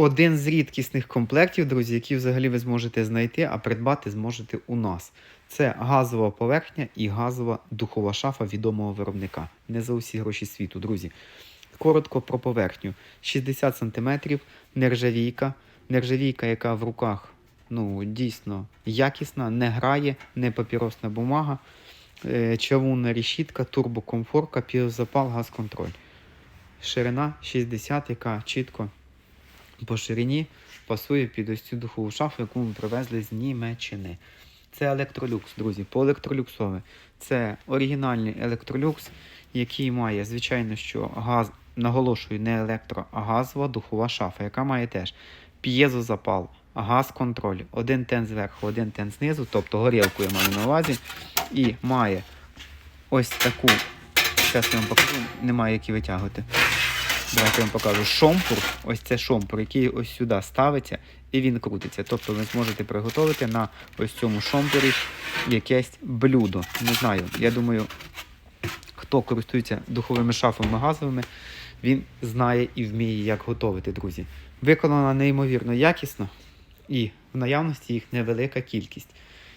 один з рідкісних комплектів, друзі, які взагалі ви зможете знайти, а придбати зможете у нас. Це газова поверхня і газова духова шафа відомого виробника. Не за усі гроші світу, друзі. Коротко про поверхню. 60 см, нержавійка. Нержавійка, яка в руках ну, дійсно якісна, не грає, не папіросна бумага, е, чавунна решітка, турбокомфорка, піозапал, газконтроль. Ширина 60, яка чітко по ширині пасує під ось цю духову шафу, яку ми привезли з Німеччини. Це електролюкс, друзі, по електролюксове. Це оригінальний електролюкс, який має, звичайно, що газ, наголошую, не електро, а газова духова шафа, яка має теж п'єзозапал, газ-контроль, один тен зверху, один тен знизу, тобто горілку я маю на увазі, і має ось таку, зараз я вам покажу, немає які витягувати. Давайте я вам покажу шомпур. Ось це шомпур, який ось сюди ставиться і він крутиться. Тобто ви зможете приготувати на ось цьому шомпурі якесь блюдо. Не знаю. Я думаю, хто користується духовими шафами газовими, він знає і вміє, як готувати, друзі. Виконана неймовірно якісно і в наявності їх невелика кількість.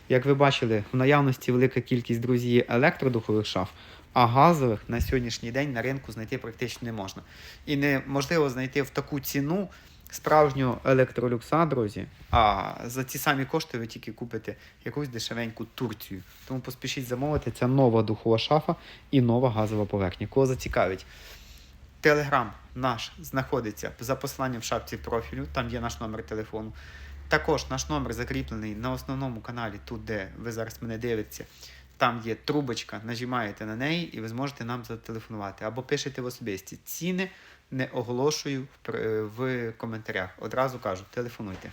Як ви бачили, в наявності велика кількість друзі електродухових шаф, а газових на сьогоднішній день на ринку знайти практично не можна. І неможливо знайти в таку ціну справжнього електролюкса, друзі. А за ці самі кошти ви тільки купите якусь дешевеньку Турцію. Тому поспішіть замовити. Це нова духова шафа і нова газова поверхня. Кого зацікавить? Телеграм наш знаходиться за посиланням в шапці профілю, там є наш номер телефону. Також наш номер закріплений на основному каналі, тут, де ви зараз мене дивитеся. Там є трубочка, нажимаєте на неї і ви зможете нам зателефонувати. Або пишете в особисті. Ціни не оголошую в, в коментарях. Одразу кажу, телефонуйте.